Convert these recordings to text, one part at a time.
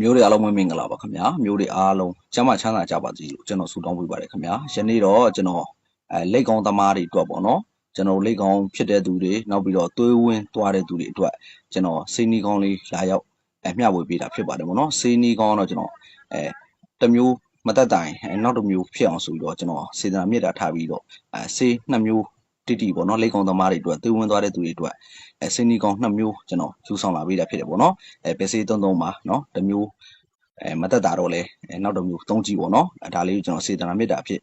မျိုးတွေအားလုံးပဲမင်္ဂလာပါခင်ဗျာမျိုးတွေအားလုံးကျမ်းမာချမ်းသာကြပါစေလို့ကျွန်တော်ဆုတောင်းပေးပါတယ်ခင်ဗျာယနေ့တော့ကျွန်တော်အဲလက်ကောင်းသမားတွေအတွက်ပေါ့နော်ကျွန်တော်လက်ကောင်းဖြစ်တဲ့သူတွေနောက်ပြီးတော့သွေးဝင်းသွားတဲ့သူတွေအတွက်ကျွန်တော်စေနီကောင်းလေးလာရောက်အဲမျှဝေပေးတာဖြစ်ပါတယ်ပေါ့နော်စေနီကောင်းတော့ကျွန်တော်အဲတစ်မျိုးမတက်တိုင်အဲနောက်တစ်မျိုးဖြစ်အောင်ဆိုပြီးတော့ကျွန်တော်စေတနာမေတ္တာထားပြီးတော့အဲစေနှစ်မျိုး တိတိပေါ့နော်လက်ကောင်းသမားတွေအတွက်သွေးဝင်းသွားတဲ့သူတွေအတွက်အဲစေနီကောင်းနှစ်မျိုးကျွန်တော်ယူဆောင်လာပေးတာဖြစ်တယ်ပေါ့နော်အဲပဲစေးသုံးသုံးပါနော်တစ်မျိုးအဲမတက်တာတော့လဲအဲနောက်တစ်မျိုးသုံးကြည့်ပေါ့နော်အဲဒါလေးကိုကျွန်တော်စေတနာမေတ္တာအဖြစ်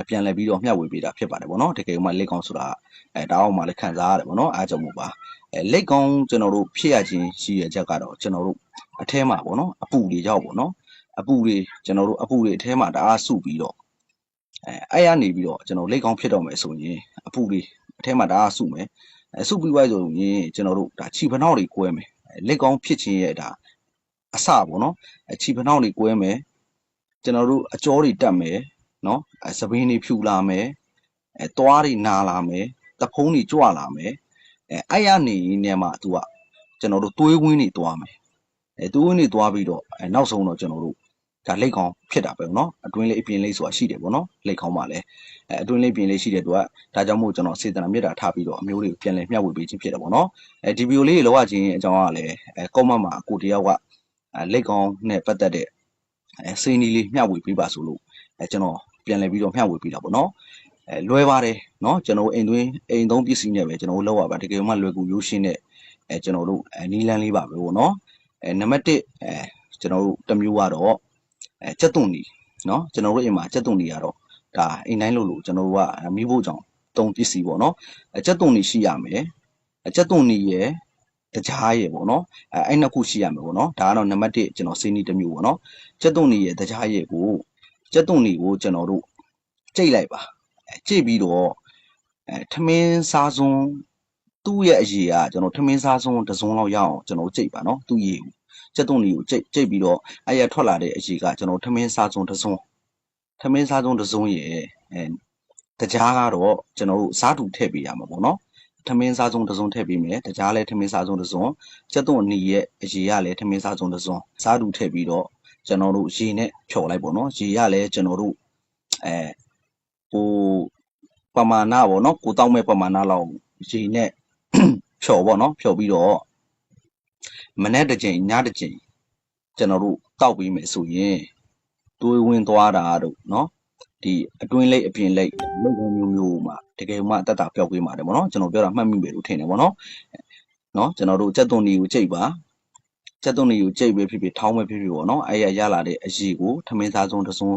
အပြန်လည်ပြီးတော့မျှဝေပေးတာဖြစ်ပါတယ်ပေါ့နော်တကယ်မှလက်ကောင်းဆိုတာအဲတောင်းအောင်မှလည်းခံစားရတယ်ပေါ့နော်အားကြောင့်မို့ပါအဲလက်ကောင်းကျွန်တော်တို့ဖြစ်ရခြင်းရှိရချက်ကတော့ကျွန်တော်တို့အထဲမှာပေါ့နော်အပူတွေရောက်ပေါ့နော်အပူတွေကျွန်တော်တို့အပူတွေအထဲမှာတအားစုပြီးတော့ အဲအဲ့ရနေပြီးတော့ကျွန်တော်လက်ကောင်းဖြစ်တော့မယ်ဆိုရင်အပူတွေအထဲမှာတအားစုမယ်အဲစုပြီးွားဆိုရင်ကျွန်တော်တို့ဒါခြိဖနှောက်တွေကွဲမယ်လက်ကောင်းဖြစ်ခြင်းရဲ့ဒါအစပေါ့နော်အခြိဖနှောက်တွေကွဲမယ်ကျွန်တော်တို့အကြောတွေတက်မယ်နော်အဲသပင်းတွေဖြူလာမယ်အဲသွားတွေနာလာမယ်တဖုံးတွေကြွလာမယ်အဲအဲ့ရနေနေမှာ तू ကကျွန်တော်တို့သွေးဝင်းတွေသွားမယ်အဲသွေးဝင်းတွေသွားပြီးတော့အဲနောက်ဆုံးတော့ကျွန်တော်တို့ ဒါလက်ကောင်ဖြစ်တာပဲเนาะအတွင်းလေးအပြင်လေးဆိုတာရှိတယ်ပေါ့နော်လက်ခေါင်းမှာလည်းအဲအတွင်းလေးပြင်လေးရှိတဲ့သူကဒါကြောင့်မို့ကျွန်တော်စေတနာမေတ္တာထားပြီးတော့အမျိုးတွေကိုပြန်လည်မျှဝေပေးခြင်းဖြစ်တယ်ပေါ့နော်အဲဒီဗီဒီယိုလေးတွေလောက်ရခြင်းအကြောင်းကလည်းအဲကောမန့်မှာကိုတယောက်ကအဲလက်ကောင်နဲ့ပတ်သက်တဲ့အဲစိန်ဒီလေးမျှဝေပေးပါဆိုလို့အဲကျွန်တော်ပြန်လည်ပြီးတော့မျှဝေပေးတာပေါ့နော်အဲလွယ်ပါတယ်เนาะကျွန်တော်အိမ်သွင်းအိမ်သုံးပစ္စည်းနဲ့ပဲကျွန်တော်လောက်ရပါတကယ်မှလွယ်ကူရိုးရှင်းတဲ့အဲကျွန်တော်တို့အဲနီလန်းလေးပါပဲပေါ့နော်အဲနံပါတ်1အဲကျွန်တော်တို့တစ်မျိုးကတော့ အဲကြက်သွန်နီနော်ကျွန်တော်တို့အိမ်မှာကြက်သွန်နီကတော့ဒါအိမ်တိုင်းလို့လို့ကျွန်တော်တို့ကမိဖို့ကြောင့်တုံးပစ္စည်းပေါ့နော်အကြက်သွန်နီရှိရမယ်အကြက်သွန်နီရဲ့တကြားရယ်ပေါ့နော်အဲအဲ့နှစ်ခုရှိရမယ်ပေါ့နော်ဒါကတော့နံပါတ်1ကျွန်တော်စီနီတစ်မျိုးပေါ့နော်ကြက်သွန်နီရဲ့တကြားရယ်ကိုကြက်သွန်နီကိုကျွန်တော်တို့ကြိတ်လိုက်ပါကြိတ်ပြီးတော့အဲထမင်းစားစွန်းသူ့ရဲ့အရေကကျွန်တော်ထမင်းစားစွန်းတစ်စုံလောက်ရအောင်ကျွန်တော်ကြိတ်ပါနော်သူ့ရေကို စက်သွန်နီကိုကြိတ်ကြိတ်ပြီးတော့အဲ့ရထွက်လာတဲ့အရေးကကျွန်တော်ထမင်းစားစွန်းတစ်စုံထမင်းစားစွန်းတစ်စုံရဲ့အဲတကြားကတော့ကျွန်တော်တို့စားတူထည့်ပေးရမှာပေါ့နော်ထမင်းစားစုံတစ်စုံထည့်ပေးမယ်တကြားလည်းထမင်းစားစုံတစ်စုံစက်သွန်နီရဲ့အရေးကလည်းထမင်းစားစုံတစ်စုံစားတူထည့်ပြီးတော့ကျွန်တော်တို့ရေနဲ့ဖြော်လိုက်ပေါ့နော်ရေရလည်းကျွန်တော်တို့အဲဟိုပမာဏပေါ့နော်ကိုတောက်မဲ့ပမာဏလောက်ရေနဲ့ဖြော်ပေါ့နော်ဖြော်ပြီးတော့ မနေ့တစ်ချိန်ညတစ်ချိန်ကျွန်တော်တို့တောက်ပြီးမယ်ဆိုရင်တွေးဝင်သွားတာတို့နော်ဒီအတွင်းလိတ်အပြင်လိတ်လိတ်မျိုးမျိုးမှာတကယ်မှအသက်တာပျောက်ပေးမှာတယ်ဗောနော်ကျွန်တော်ပြောတာမှတ်မိမယ်လို့ထင်တယ်ဗောနော်နော်ကျွန်တော်တို့စက်သွန်ဒီကိုကြိတ်ပါစက်သွန်ဒီကိုကြိတ်ပဲဖြစ်ဖြစ်ထောင်းပဲဖြစ်ဖြစ်ဗောနော်အဲ့ရရလာတဲ့အရည်ကိုထမင်းစားစုံတစ်စုံ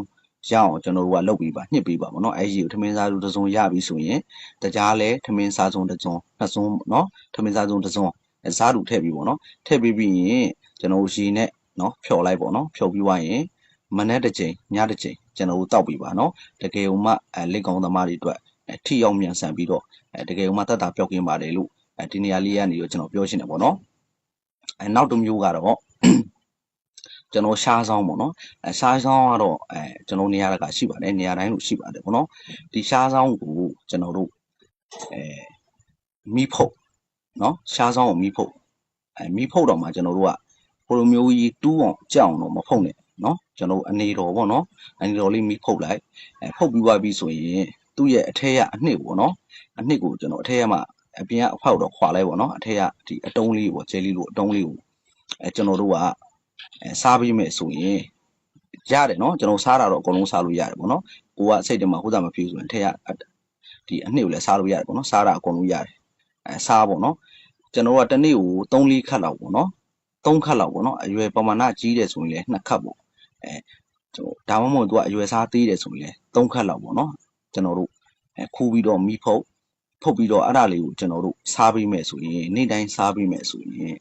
ရအောင်ကျွန်တော်တို့ကလုပ်ပြီးပါညှစ်ပေးပါဗောနော်အဲ့ရည်ကိုထမင်းစားစုံတစ်စုံရပြီဆိုရင်တကြားလဲထမင်းစားစုံတစ်စုံနှစ်စုံနော်ထမင်းစားစုံတစ် စုံစားတူထည့်ပြီးဗောနော်ထည့်ပြီးပြီးရင်ကျွန်တော်ရည်နဲ့နော်ဖြော်လိုက်ဗောနော်ဖြော်ပြီးသွားရင်မနေ့တစ်ချိန်ညတစ်ချိန်ကျွန်တော်တို့တောက်ပြီးပါနော်တကယ်ုံမှအဲလက်ကောင်းသမားတွေအတွက်အဲထိရောက်မြန်ဆန်ပြီးတော့အဲတကယ်ုံမှတတ်တာပျောက်ကင်းပါတယ်လို့အဲဒီနေရာလေးကနေတော့ကျွန်တော်ပြောချင်တယ်ပေါ့နော်အဲနောက်တစ်မျိုးကတော့ကျွန်တော်ရှားဆောင်ပေါ့နော်အဲရှားဆောင်ကတော့အဲကျွန်တော်နေရာတကာရှိပါတယ်နေရာတိုင်းလို့ရှိပါတယ်ပေါ့နော်ဒီရှားဆောင်ကိုကျွန်တော်တို့အဲမိဖုတ် နော်ရှားဆောင်ကိုမိဖုတ်အဲမိဖုတ်တော့မှကျွန်တော်တို့ကဘလိုမျိုးကြီးတူးအောင်ကြောက်အောင်တော့မဖုတ်နဲ့နော်ကျွန်တော်အနေတော်ပေါ့နော်အနေတော်လေးမိဖုတ်လိုက်အဲဖုတ်ပြီးသွားပြီဆိုရင်သူ့ရဲ့အထက်ကအနှစ်ပေါ့နော်အနှစ်ကိုကျွန်တော်အထက်ကမှအပြင်ကအဖောက်တော့ခွာလိုက်ပေါ့နော်အထက်ကဒီအတုံးလေးပေါ့ဂျယ်လီလိုအတုံးလေးကိုအဲကျွန်တော်တို့ကအဲစားပြီးမယ်ဆိုရင်ရတယ်နော်ကျွန်တော်စားတာတော့အကုန်လုံးစားလို့ရတယ်ပေါ့နော်ကိုကစိတ်ထဲမှာဟိုးတာမဖြစ်ဆိုရင်ထက်ကဒီအနှစ်ကိုလည်းစားလို့ရတယ်ပေါ့နော်စားတာအကုန်လုံးရတယ်အဲစားပေါ့နော် ကျွန်တော်ကတစ်နေ့ကို3 4ခတ်လောက်ပေါ့နော်3ခတ်လောက်ပေါ့နော်အရွယ်ပမာဏကြီးတယ်ဆိုရင်လည်း2ခတ်ပေါ့အဲကျွန်တော်ဒါမှမဟုတ်သူကအရွယ်စားသေးတယ်ဆိုရင်လည်း3ခတ်လောက်ပေါ့နော်ကျွန်တော်တို့အဲခူးပြီးတော့မီးဖုတ်ဖုတ်ပြီးတော့အဲ့ဒါလေးကိုကျွန်တော်တို့စားပြီးမယ်ဆိုရင်နေ့တိုင်းစားပြီးမယ်ဆိုရင်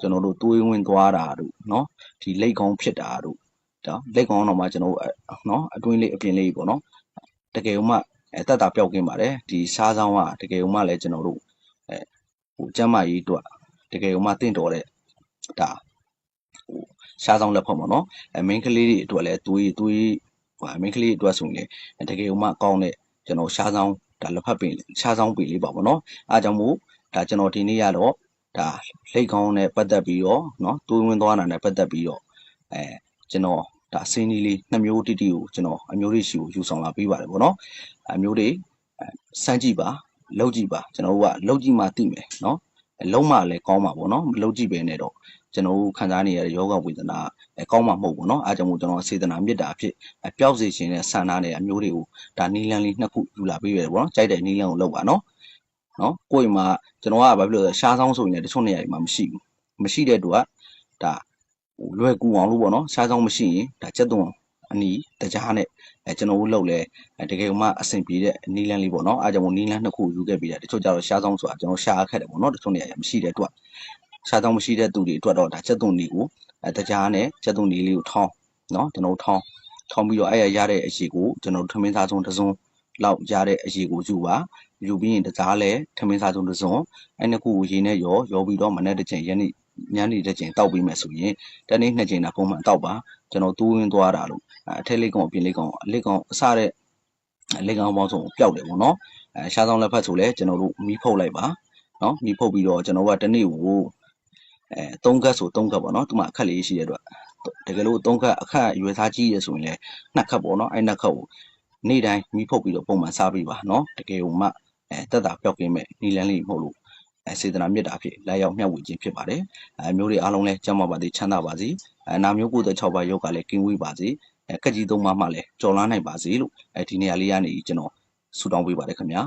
ကျွန်တော်တို့သွေးဝင်သွားတာတို့နော်ဒီလက်ကောင်းဖြစ်တာတို့နော်လက်ကောင်းတော့မှကျွန်တော်တို့နော်အတွင်းလေးအပြင်လေးပေါ့နော်တကယ်လို့မှအဲတက်တာပျောက်ကင်းပါတယ်ဒီစားဆောင်ကတကယ်လို့မှလည်းကျွန်တော်တို့ ဟိုကျမ်းမာရေးအတွက်တကယ်လို့မှတင့်တော်တဲ့ဒါဟိုရှားဆောင်လက်ဖက်ပေါ့နော်အဲ main ကလေးတွေအတွက်လည်းသွေးသွေးဟို main ကလေးအတွက်ဆိုရင်လည်းတကယ်လို့မှကောင်းတဲ့ကျွန်တော်ရှားဆောင်ဒါလက်ဖက်ပင်ရှားဆောင်ပင်လေးပါပေါ့နော်အားကြောင့်မို့ဒါကျွန်တော်ဒီနေ့ရတော့ဒါလိတ်ကောင်းနဲ့ပတ်သက်ပြီးတော့เนาะသွေးဝင်သွားတာနဲ့ပတ်သက်ပြီးတော့ အဲကျွန်တော်ဒါစင်းကြီးလေးနှစ်မျိုးတိတိကိုကျွန်တော်အမျိုးလေးရှိကိုယူဆောင်လာပေးပါတယ်ဗောနော်အမျိုးတွေအဲစမ်းကြည့်ပါ လောက်ကြည့်ပါကျွန်တော်တို့ကလောက်ကြည့်မှသိမယ်နော်အဲလုံးမှလည်းကောင်းမှာဗောနော်မလောက်ကြည့်ပဲနဲ့တော့ကျွန်တော်တို့ခံစားနေရတဲ့ယောဂဝေဒနာအဲကောင်းမှာမဟုတ်ဘူးเนาะအားကြောင့်မို့ကျွန်တော်စေတနာမေတ္တာအဖြစ်အဲပျောက်စေခြင်းနဲ့ဆန္ဒနဲ့အမျိုးတွေကိုဒါနီလန်လေးနှစ်ခုယူလာပေးရတယ်ဗောနော်ကြိုက်တဲ့နီလန်ကိုလောက်ပါเนาะနော်ကိုယ့်အိမ်မှာကျွန်တော်ကဘာဖြစ်လို့လဲရှားဆောင်ဆိုရင်လည်းတချို့နေရာတွေမှာမရှိဘူးမရှိတဲ့တူကဒါဟိုလွယ်ကူအောင်လို့ပေါ့နော်ရှားဆောင်မရှိရင်ဒါစက်သွန်အနီးတကြားနဲ့ အဲကျွန်တော်တို့လောက်လဲအဲတကယ်မှအဆင်ပြေတဲ့နီလန်လေးပေါ့နော်အားကြောင့်မို့နီလန်နှစ်ခုယူခဲ့ပြီးတာတချို့ကျတော့ရှားဆောင်ဆိုတာကျွန်တော်ရှားခက်တယ်ပေါ့နော်တချို့နေရာတွေမရှိတဲ့အတွက်ရှားဆောင်မရှိတဲ့သူတွေအတွက်တော့ဒါစက်သွန်နီကိုအဲတကြားနဲ့စက်သွန်နီလေးကိုထောင်းနော်ကျွန်တော်တို့ထောင်းထောင်းပြီးတော့အဲ့ရရတဲ့အရှိကိုကျွန်တော်တို့ထမင်းစားဆုံးတစ်စုံလောက်ရတဲ့အရှိကိုယူပါယူပြီးရင်တကြားလဲထမင်းစားစုံတစ်စုံအဲ့နှစ်ခုကိုရေနဲ့ရောရောပြီးတော့မနေ့တစ်ချိန်ရက်နေ့ ညနေတစ်ချိန်တောက်ပြီးမယ်ဆိုရင်တနေ့နှစ်ချိန်တာပုံမှန်တောက်ပါကျွန်တော်တိုးရင်းသွားတာလို့အထက်လေးကောင်အပြင်လေးကောင်အလေးကောင်အစတဲ့အလေးကောင်ပေါင်းစုံပျောက်တယ်ပေါ့နော်အဲရှားဆောင်လက်ဖက်ဆိုလဲကျွန်တော်တို့မီးဖုတ်လိုက်ပါနော်မီးဖုတ်ပြီးတော့ကျွန်တော်ကတနေ့ကိုအဲ၃ကတ်ဆို၃ကတ်ပေါ့နော်ဒီမှာအခက်လေးရှိတဲ့အတွက်တကယ်လို့၃ကတ်အခက်ရွယ်စားကြီးရဆိုရင်လဲနှစ်ခတ်ပေါ့နော်အဲ့နှစ်ခတ်ကိုနေ့တိုင်းမီးဖုတ်ပြီးတော့ပုံမှန်စားပြီးပါနော်တကယ်လို့မှအဲတက်တာပျောက်ကင်းမဲ့နီလန်းလေးမဟုတ်လို့အဲ စေတနာမြတ်တာဖြစ်လာရောက်မျှဝေခြင်းဖြစ်ပါတယ်အဲမျိုးတွေအားလုံးလည်းကျမ်းမာပါစေချမ်းသာပါစေအဲနာမျိုး96ပါးယောဂလည်းကင်းဝေးပါစေအဲကက်ကြီးသုံးပါးမှလည်းကြော်လားနိုင်ပါစေလို့အဲဒီနေရာလေးကနေကျွန်တော်ဆုတောင်းပေးပါတယ်ခင်ဗျာ